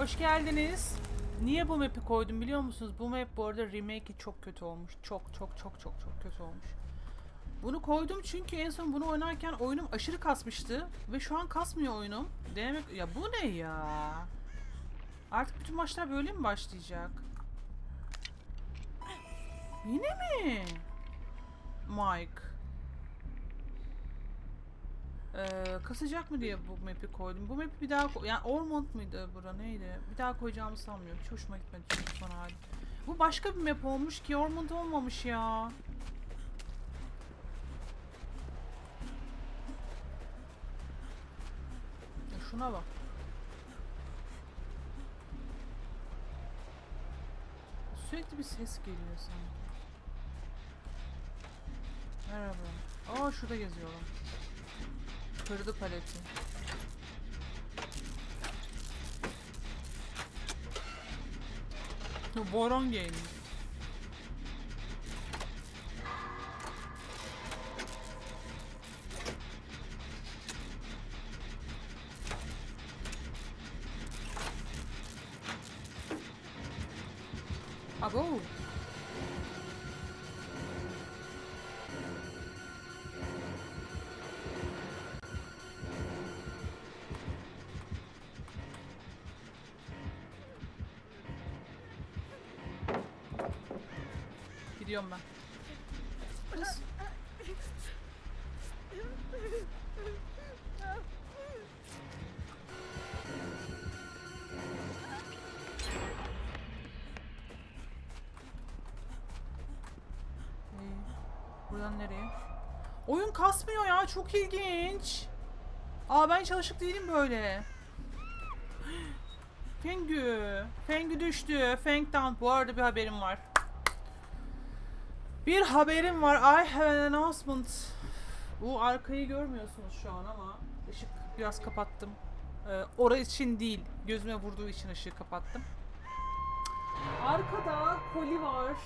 Hoş geldiniz. Niye bu map'i koydum biliyor musunuz? Bu map bu arada remake'i çok kötü olmuş. Çok çok çok çok çok kötü olmuş. Bunu koydum çünkü en son bunu oynarken oyunum aşırı kasmıştı. Ve şu an kasmıyor oyunum. Denemek... Ya bu ne ya? Artık bütün maçlar böyle mi başlayacak? Yine mi? Mike. Ee, kasacak mı diye bu map'i koydum. Bu map'i bir daha ko- yani Ormond muydu bura neydi? Bir daha koyacağımı sanmıyorum. Hiç hoşuma gitmedi çünkü son hali. Bu başka bir map olmuş ki Ormond olmamış ya. Şuna bak. Sürekli bir ses geliyor sanki. Merhaba. Aa şurada geziyorlar. Kırdı paleti. Boron geldi. Abo. Gidiyorum ben. Kız. Buradan nereye? Oyun kasmıyor ya çok ilginç. Aa ben hiç alışık değilim böyle. Fengü. Fengü düştü. Feng down. Bu arada bir haberim var. Bir haberim var. I have an announcement. Bu arkayı görmüyorsunuz şu an ama ışık biraz kapattım. Ee, orası için değil. Gözüme vurduğu için ışığı kapattım. Arkada koli var.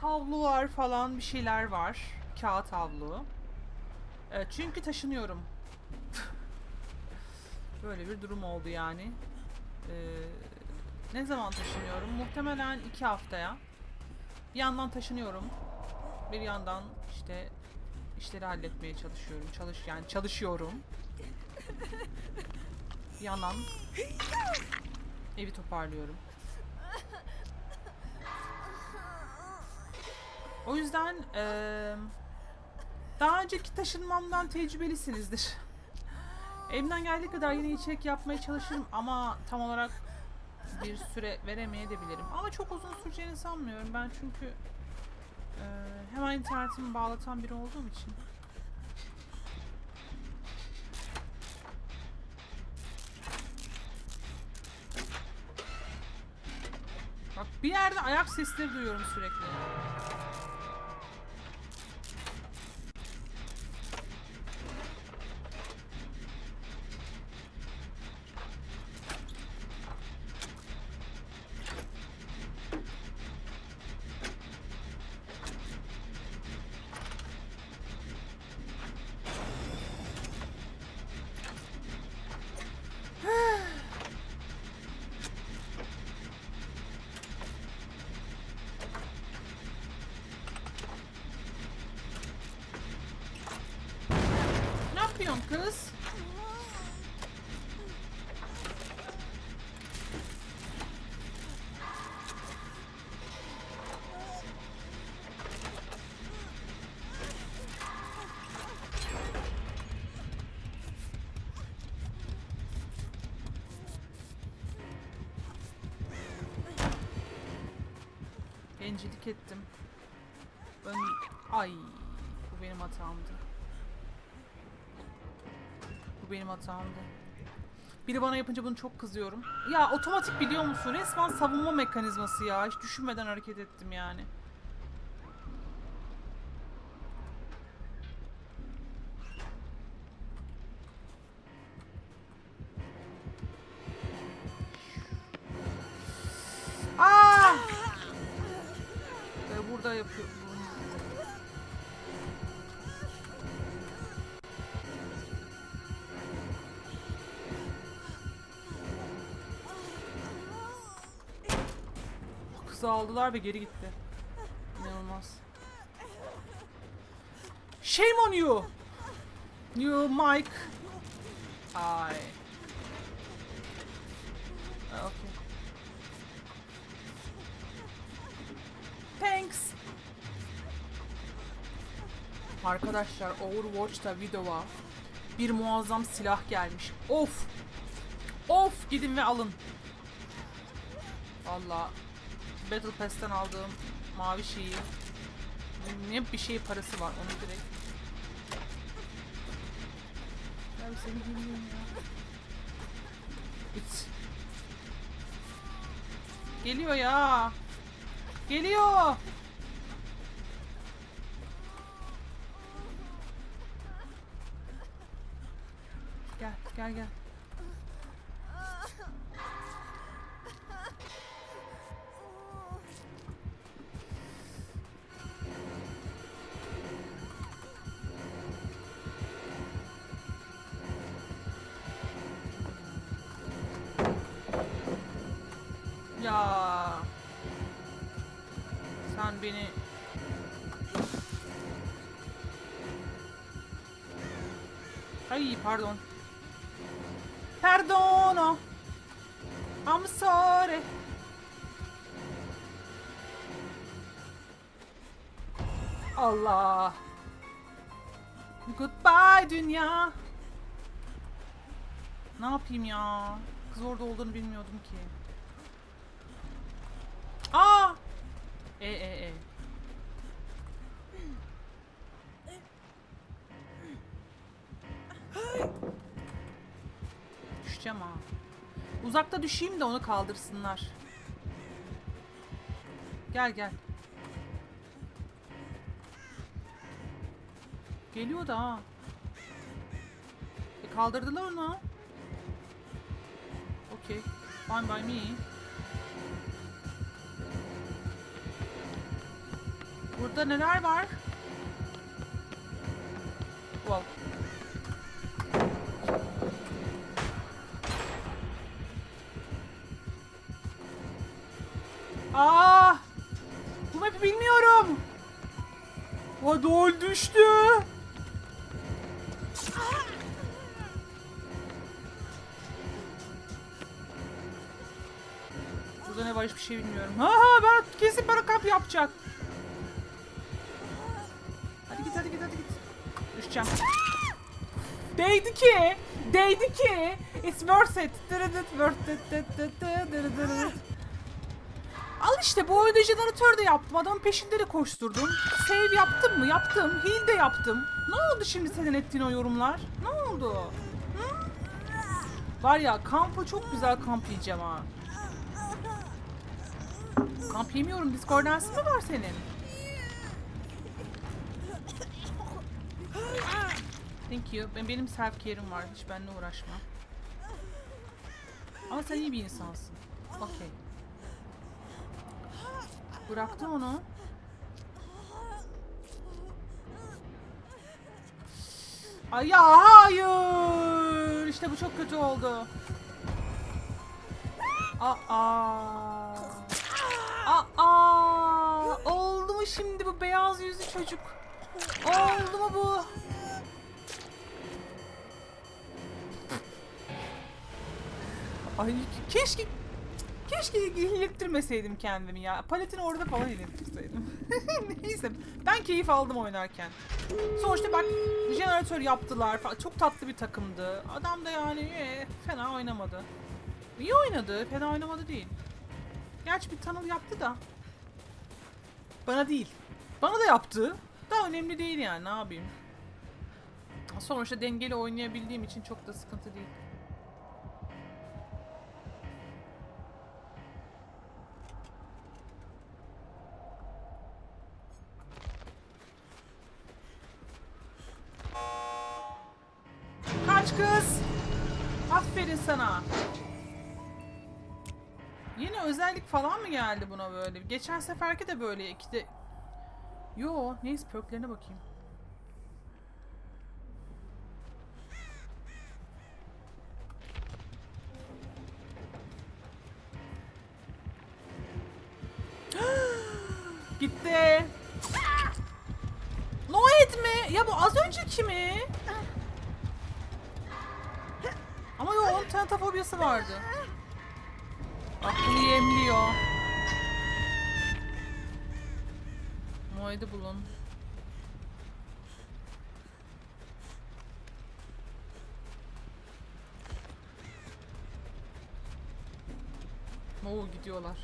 Havlu var falan bir şeyler var. Kağıt havlu. Ee, çünkü taşınıyorum. Böyle bir durum oldu yani. Ee, ne zaman taşınıyorum? Muhtemelen iki haftaya. Bir yandan taşınıyorum. Bir yandan işte işleri halletmeye çalışıyorum. Çalış yani çalışıyorum. Bir yandan evi toparlıyorum. O yüzden eee, daha önceki taşınmamdan tecrübelisinizdir. Elimden geldiği kadar yine içerik yapmaya çalışırım ama tam olarak bir süre veremeyebilirim. Ama çok uzun süreceğini sanmıyorum. Ben çünkü eee, hemen internetimi bağlatan biri olduğum için. Bak bir yerde ayak sesleri duyuyorum sürekli. Yapıyorsun kız? Bencillik ettim. Ben... Ay, bu benim hatamdı. Benim hatamdı. Biri bana yapınca bunu çok kızıyorum. Ya otomatik biliyor musun? Resmen savunma mekanizması ya. Hiç düşünmeden hareket ettim yani. Aa! Ee, burada yapıyor. Kızı aldılar ve geri gitti. İnanılmaz. Shame on you. You Mike. Ay. Ha, Okay. Thanks. Arkadaşlar Overwatch'ta videoya bir muazzam silah gelmiş. Of. Of gidin ve alın. Valla Battle Pass'ten aldığım mavi şeyi ne bir şey parası var onu direkt. Ya seni bilmiyorum ya. Git. Geliyor ya. Geliyor. Gel, gel, gel. Ya. Sen beni Ay pardon. Perdono. I'm sorry. Allah. Goodbye dünya. Ne yapayım ya? Kız orada olduğunu bilmiyordum ki. Aa! E e e. Düşeceğim ha. Uzakta düşeyim de onu kaldırsınlar. Gel gel. Geliyor da ha. E kaldırdılar onu. Okey. Fine by me. Burada neler var? Wow. Aa! Bu map'i bilmiyorum. Adol düştü. Burada ne var hiçbir şey bilmiyorum. Ha ha ben kesin bana kamp yapacak. Düşeceğim. Değdi ki. Değdi ki. It's worth it. Dırıdıt, worth it. Al işte bu oyunda jeneratör de yaptım. Adamın peşinde de koşturdum. Save yaptım mı? Yaptım. Heal de yaptım. Ne oldu şimdi senin ettiğin o yorumlar? Ne oldu? Hı? Var ya kampa çok güzel kamp yiyeceğim ha. Kamp yemiyorum. Discordance'ın mı var senin? Thank you. Ben, benim self care'im var. Hiç benimle uğraşma. Ama sen iyi bir insansın. Okey. Bıraktı onu. Ay ya hayır. İşte bu çok kötü oldu. Aa. Aa. Oldu mu şimdi bu beyaz yüzlü çocuk? Oldu mu bu? Ay keşke keşke ilettirmeseydim kendimi ya. Paletini orada falan ilettirseydim. Neyse ben keyif aldım oynarken. Sonuçta bak jeneratör yaptılar falan. Çok tatlı bir takımdı. Adam da yani eh, fena oynamadı. İyi oynadı. Fena oynamadı değil. Gerçi bir tunnel yaptı da. Bana değil. Bana da yaptı. Da önemli değil yani ne yapayım. Sonuçta dengeli oynayabildiğim için çok da sıkıntı değil. Kız. Aferin sana. Yeni özellik falan mı geldi buna böyle? Geçen seferki de böyle ikide... Yo, neyse perklerine bakayım. Gitti. Noed mi? Ya bu az önceki mi? Onun tenatofobiyası vardı. Aklını yemliyor. Noed'i bulun. Oo gidiyorlar.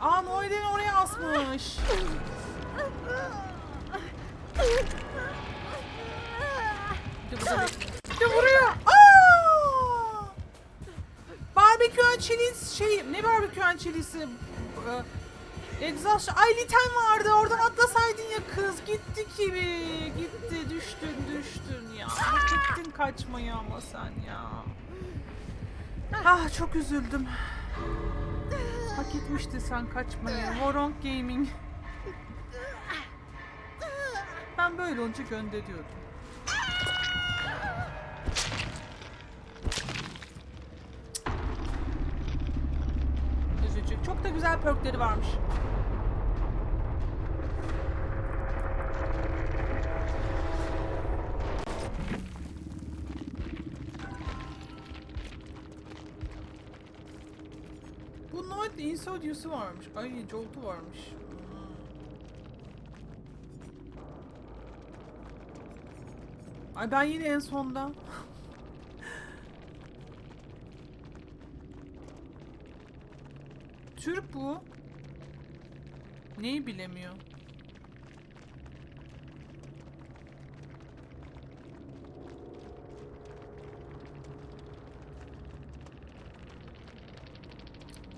Aa Noed'in oraya asmış. Bir de burada bekliyor. Barbekü çiliz şey ne barbekü çilisi? Ee, Egzoz ay liten vardı. Oradan atlasaydın ya kız. Gitti gibi. Gitti. Düştün düştün ya. Hak ettin kaçmayı ama sen ya. Ah çok üzüldüm. Hak etmişti sen kaçmayı. Warong Gaming. Ben böyle olunca gönderiyordum Çok da güzel perkleri varmış. Bu Noid Insidiousu varmış. Ay Jolt'u varmış. Hmm. Ay ben yine en sonda. Türk bu. Neyi bilemiyor?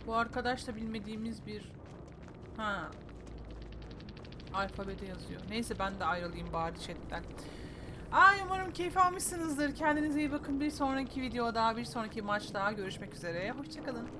Bu arkadaş da bilmediğimiz bir ha alfabede yazıyor. Neyse ben de ayrılayım bari chatten. Ay umarım keyif almışsınızdır. Kendinize iyi bakın. Bir sonraki videoda, bir sonraki maçta görüşmek üzere. Hoşçakalın.